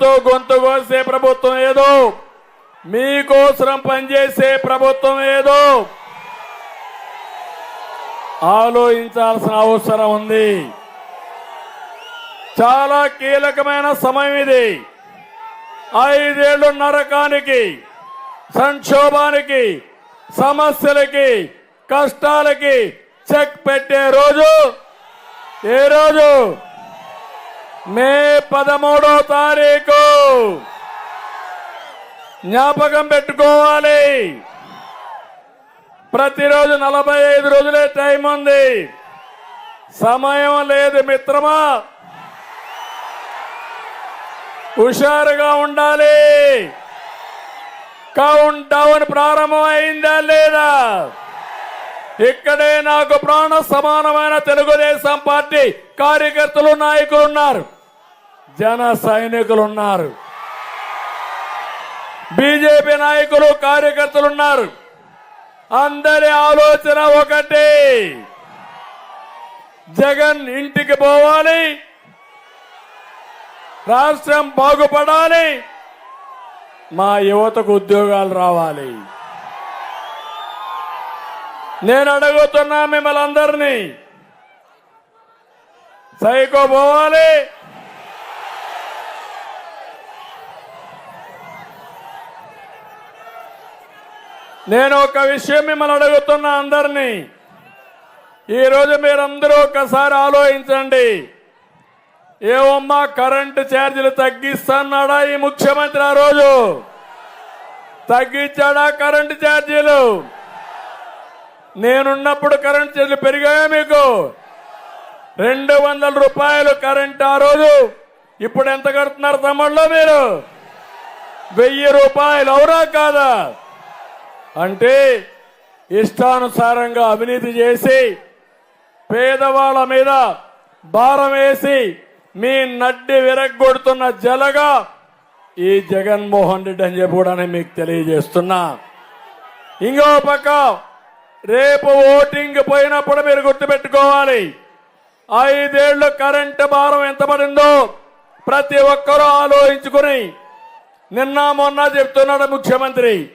పేదలతో గొంతు కోసే ప్రభుత్వం ఏదో? మీకోసం పనిచేసే ప్రభుత్వం ఏదో? ఆలోచించాల్సిన అవసరం ఉంది. చాలా కీలకమైన సమయం ఇది. ఐదేళ్ళు నరకానికి సంక్షోభానికి సమస్యలకి కష్టాలకి చెక్ పెట్టే రోజు. ఏ రోజు? మే పదమూడో తారీఖు. జ్ఞాపకం పెట్టుకోవాలి. ప్రతిరోజు నలభై ఐదు రోజులే టైం ఉంది. సమయం లేదు మిత్రమా. హుషారుగా ఉండాలి. కౌంట్ డౌన్ ప్రారంభం అయిందా లేదా? ఇక్కడే నాకు ప్రాణ సమానమైన తెలుగుదేశం పార్టీ కార్యకర్తలు నాయకులు ఉన్నారు. జన సైనికులు ఉన్నారు. బీజేపీ నాయకులు కార్యకర్తలు ఉన్నారు. అందరి ఆలోచన ఒకటి. జగన్ ఇంటికి పోవాలి. రాష్ట్రం బాగుపడాలి. మా యువతకు ఉద్యోగాలు రావాలి. నేను అడుగుతున్నా మిమ్మల్ని అందరినీ. సైకో పోవాలి. నేను ఒక విషయం మిమ్మల్ని అడుగుతున్నా అందరినీ. ఈరోజు మీరందరూ ఒకసారి ఆలోచించండి. ఏవమ్మా కరెంటు ఛార్జీలు తగ్గిస్తున్నాడా ఈ ముఖ్యమంత్రి ఆ రోజు? తగ్గించాడా కరెంటు ఛార్జీలు? నేనున్నప్పుడు కరెంట్ ఛార్జీలు పెరిగాయా మీకు? రెండు వందల రూపాయలు కరెంట్ ఆ రోజు. ఇప్పుడు ఎంత కడుతున్నారు తమ్ముళ్ళు మీరు? వెయ్యి రూపాయలు. అవురా కాదా? అంటే ఇష్టానుసారంగా అవినీతి చేసి పేదవాళ్ళ మీద భారం వేసి మీ నడ్డి విరగ్గొడుతున్న జలగా ఈ జగన్మోహన్ రెడ్డి అని చెప్పి కూడా మీకు తెలియజేస్తున్నా. ఇంకో పక్క రేపు ఓటింగ్ పోయినప్పుడు మీరు గుర్తుపెట్టుకోవాలి. ఐదేళ్ళు కరెంటు భారం ఎంత పడిందో ప్రతి ఒక్కరూ ఆలోచించుకుని నిన్న మొన్న చెప్తున్నాడు ముఖ్యమంత్రి.